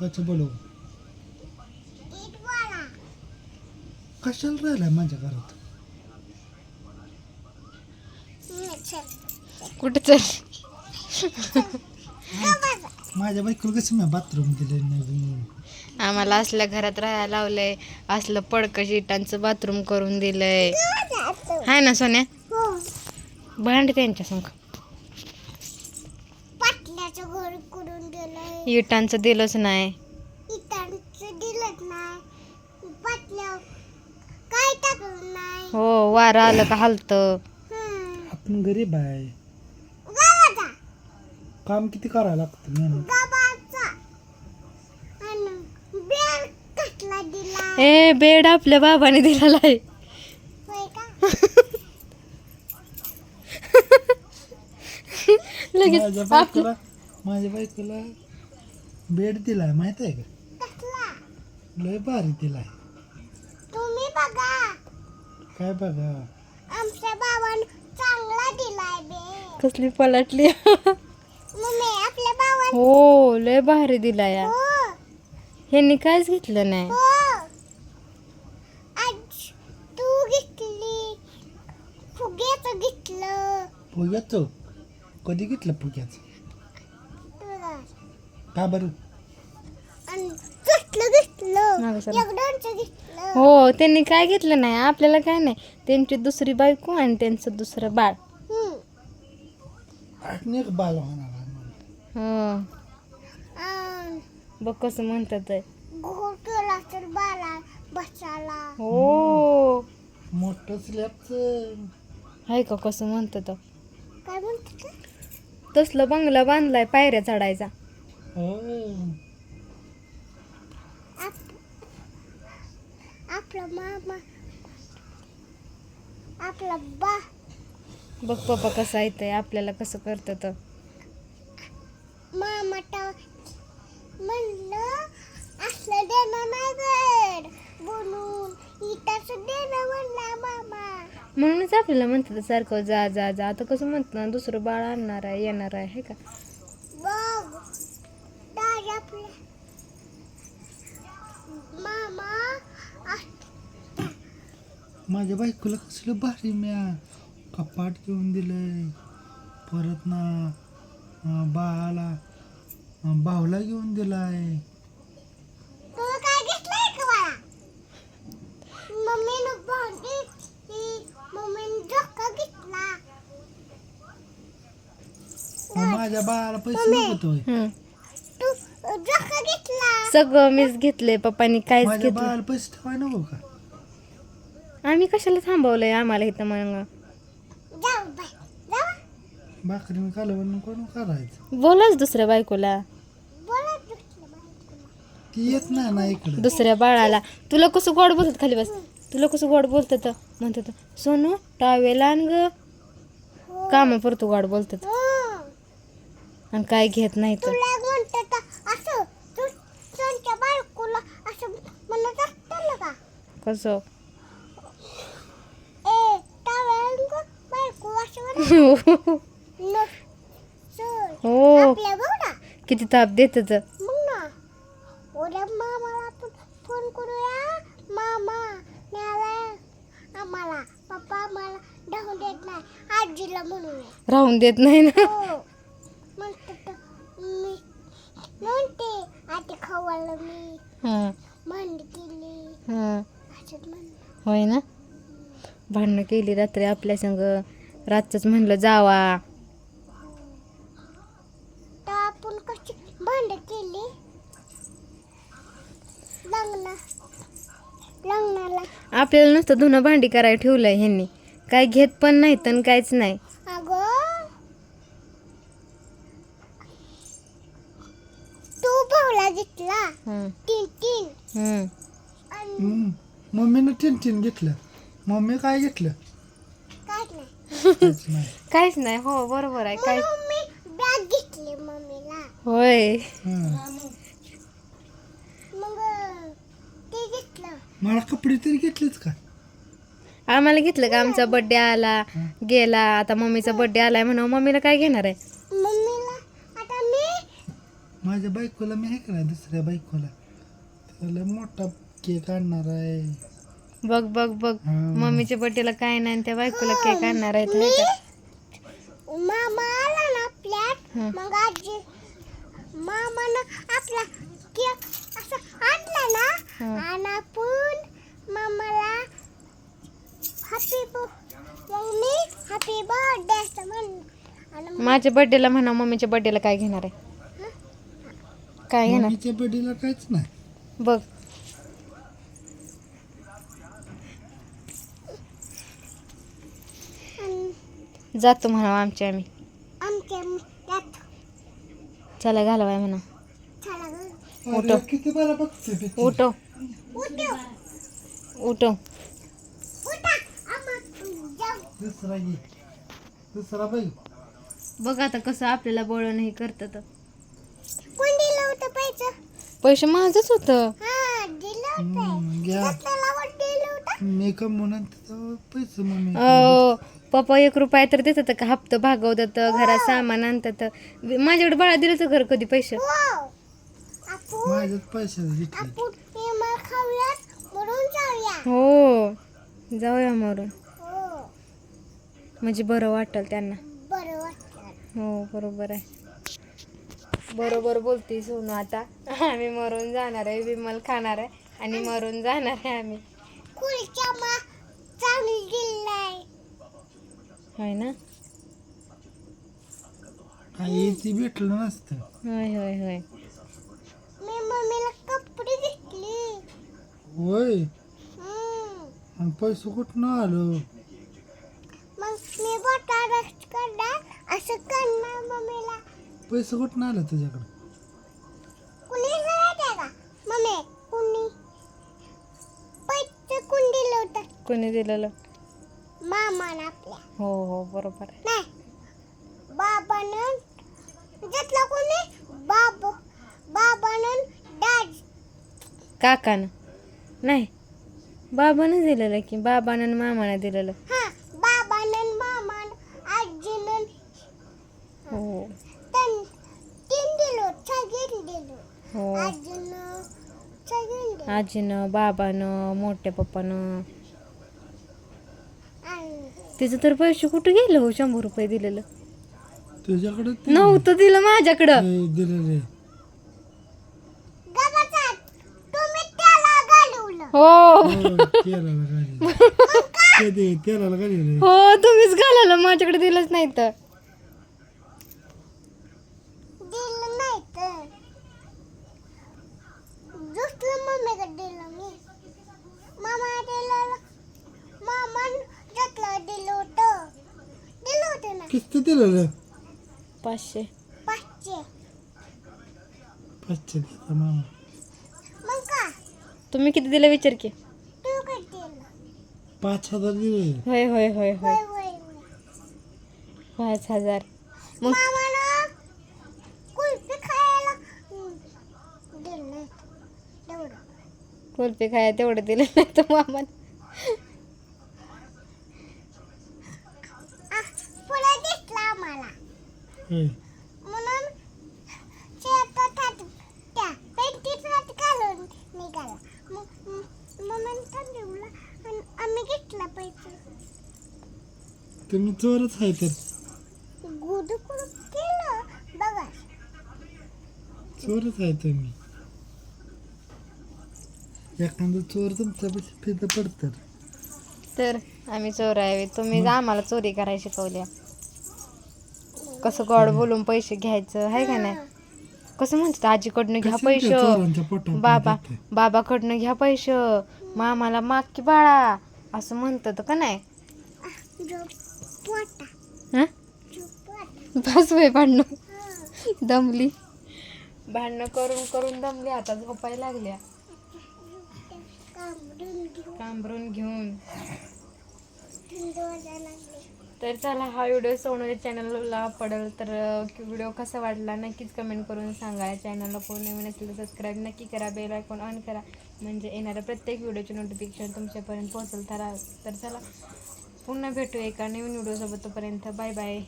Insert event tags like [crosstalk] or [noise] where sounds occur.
कसं बोलव. कशाला राहिलाय माझ्या घरात? कुठे चल? माझ्या बायकोला कसं मी बाथरूम दिले नवीन? आम्हाला असल्या घरात राहायला लावलंय. असलं पडकं शिटांचं बाथरूम करून दिलंय? हाय ना सोन्या? हो. भांड त्यांच्या संग पाटल्याचं घर करून दिलंय इटांचं दिलंच नाही. इटांचं दिलंच नाही. पाटल्या काय टाकलं नाही. हो वारं आलं का हलतं. आपण गरीब आहे. गावाचा. काम किती करायला लागतं मेहनत गावाचा. आणि बेल कसला दिला? ए बेड आपल्या बाबाने दिलेला आहे. होय का? [laughs] लगेच माझ्या बायकोला माझ्या बायकोला बेड दिलाय माहीत आहे का? कसला? लय भारी दिलाय. तुम्ही बघा. काय बघा? आमच्या बाबान चांगला दिलाय बे. कसली पलटली? मम्मी आपल्या बाबान हो लय भारी दिला या हो. ह्यांनी काहीच घेतलं नाही. हो. आज तू घेतली फुग्याचं घेतलं. फुग्याचं? कधी घेतलं फुग्याचं? का बरं? हो त्यांनी काय घेतलं नाही आपल्याला काय नाही. त्यांची दुसरी बायको आणि त्यांचं दुसरं बाळ. बाल होणार. हो. बघ कसं म्हणतात आहे. बसाला हो. मोठं स्लॅबचं. आहे का कसं म्हणतात काय? तसलं बंगला बांधलाय पायऱ्या चढायचा. हो आपला मामा आपला बा बघ पप्पा कसं ऐकतंय आपल्याला कसं करतात मामा टा म्हणलं असलं देणं नाही गड बोलून इटाचं देणं म्हणला मामा म्हणूनच आपल्याला म्हणतात सारखं जा जा जा. आता कसं म्हणतात ना दुसरं बाळ आणणार आहे येणार आहे हे का? माझ्या बायकोला कसलं भारी म्या कपाट घेऊन दिलंय. परत ना बाळाला भाऊला घेऊन दिलाय. तुला काय घेतलंय का मला मम्मीनं भांडी घेतली मम्मीनं झोका घेतला मग माझ्या बाळाला पैसे नव्हतोय हम्म. तू झोका घेतला सगळं मीच घेतलंय पप्पानी काहीच माझ्या घेतलं बाळाला पैसे ठेवाय नको का? आम्ही कशाला थांबवलंय आम्हाला इथं मग? जाऊ बाय जाऊ भाकरी कालवण कोण करायचं? बोलाच दुसऱ्या बायकोला. ती येत नाही ना इकडे. दुसऱ्या बाळाला. तुला कसं गोड बोलतात खाली बस. तुला कसं गोड बोलतात? म्हणतात सोनू टावेल आण ग. कामापुरतं गोड बोलतात. हं. आणि काय घेत नाही तर तुला म्हणते तर असं तू तुमच्या बायकोला असं म्हणत असतं ना का कसं म्हणत हो किती ताप देत फोन करूया मामा आम्हाला पप्पा आम्हाला धावून देत नाही आजीला म्हणूया राहून देत नाही ना म्हणते म्हणते आधी खवायला मी हं, होय ना? भांडणं केली रात्री आपल्या संग. रातच म्हणलं जावा. तर आपण कशी भांडी केली? लग्न. लग्नाला. आपल्याला नुसतं धुणं भांडी करायला ठेवलंय ह्यांनी. काय घेत पण नाही तर काहीच नाही. अगं तू भाऊला घेतला. हं, तीन तीन हं. मम्मीनं टिन टिन घेतलं. मम्मी काय घेतलं? नाही. काहीच नाही. काहीच नाही हो बरोबर आहे काय म्हणून मी बॅग घेतली मम्मीला. होय. हं. मग ते घेतलं. मला कपडे तरी घेतलेच का? आम्हाला घेतलं का? आमचा बर्थडे आला गेला आता मम्मीचा बर्थडे आलाय म्हणून मम्मीला काय घेणार आहे? मम्मीला आता मी माझ्या बायकोला मी आहे का नाही दुसऱ्या बायकोला. त्याला मोठा केक आणणार आहे बघ बघ बघ. मम्मीच्या बड्डेला काय नाही आणि त्या बायकोला केक आणणार आहेत हाय का? मामा आला ना आपल्यात हं. मग आजी मामानं आपला केक असं आणला ना हं. आणि आपण मामाला हॅपी मग मी हॅपी बर्थडे असं म्हणलं आणि माझ्या बड्डेला म्हणा मम्मीच्या बड्डेला काय घेणार आहे काय घेणार मम्मीच्या बर्थडेला काहीच नाही बघ आणि जातो म्हणा आमच्या आम्ही. चला घालवाय म्हणा. उठव. उठव. उठव. उठव. उठा. दुसरा बाई. बघ आता कसं आपल्याला बळण हे होतं पैसे? पैसे माझंच होतं. हा दिलं होतं. हम्म, घ्या. त्याला वाट दिलं होतं? मी कमवून त्याच्यावर पैसे पप्पा एक रुपया तर देतात का? हप्ता भागवतात घरात सामान आणतात. माझ्याकडे बाळा दिलं तर घर कधी पैसे. माझ्याच पैसे हो. जाऊया मरून. हो. म्हणजे बरं वाटेल त्यांना. हो बरोबर आहे. बरोबर बोलते सोनू आता. आम्ही मरून जाणार आहे विमल खाणार आहे आणि मरून जाणार आहे आम्ही खुर्च्या मा चांगली दिलाय होय ना? आई ती भेटलं नसतं. होय होय होय. मी मम्मीला कपडे घेतली. होय. आणि पैसे कुठं आलो? मग मी बोटा करणार असं करणार मम्मीला. पैसे कुठं आलं तुझ्याकडे? कुणी सांगितलं का मम्मी कुणी? पैसे कोण दिलं होतं? कोणी दिलेलं? मामानं आपल्या. हो हो बरोबर आहे. नाही बाबानं घेतला कोणी? बाब बाबानं दाज काकानं? नाही बाबानं दिलेलं की बाबानं आणि मामानं दिलेलं. हा बाबानं मामानं आजीनं. हो. तन तीन दिलो सगळं दिलो. हो. आजीनं सगळं दिलं. आजीनं बाबानं मोठ्या पप्पानं तिचं तर पैसे कुठं गेलं हो शंभर रुपये दिलेलं? तुझ्याकडे ते नव्हतं दिलं माझ्याकडं. हे दिलेले हो. हो, तेलाला [laughs] तेलाला हो तुम्हीच घालायला माझ्याकडे दिलंच नाही तर दिलं नाही तर दुसरं मम्मीकडे दिलं मी मामा दिलं मामा घेतलं दिलं होतं दिलं होतं ना किती दिलेलं? पाचशे. पाचशे. पाचशे देता मामा. मग का? तुम्ही किती दिलं विचार की? तू दिलं पाच हजार दिले. होय होय होय होय. पाच हजार. मग कुल्फी खायला दिलं तेवढं. कुल्फी खाया तेवढं दिलं नाही तर मामा आ, पुढे दिसला आम्हाला होय म्हणून शेतात हात त्या पेंटीत हात घालून निघाला. मग मग ठरवलं आणि आम्ही घेतला पैसे. तुम्ही चोरच आहे तर. गुड कुड केलं बघा. चोरच आहे तुम्ही एखादं चोर तुमच्या फित पडतं. तर आम्ही चोर आहे. तुम्ही आम्हाला चोरी करायला शिकवल्या कसं गोड बोलून पैसे घ्यायचं आहे का नाही? कसं म्हणतात आजीकडनं घ्या पैसे. बाबा? बाबाकडनं घ्या पैसे. मामाला माग की बाळा. असं म्हणतात का नाही? हं? बस वय भांडणं. दमली. भांडणं करून करून दमली आता झोपायला लागल्या. कांबरून घेऊन. तर चला हा व्हिडिओ सोनूच्या चॅनलला पडेल तर व्हिडिओ कसा वाटला नक्कीच कमेंट करून सांगा. या चॅनलला कोण नवीन असेल तर सबस्क्राईब नक्की करा बेल आयकॉन ऑन करा. म्हणजे येणाऱ्या प्रत्येक व्हिडिओचे नोटिफिकेशन तुमच्यापर्यंत पोहोचल तर तर चला पुन्हा भेटू एका नवीन व्हिडिओसोबत तोपर्यंत. Bye bye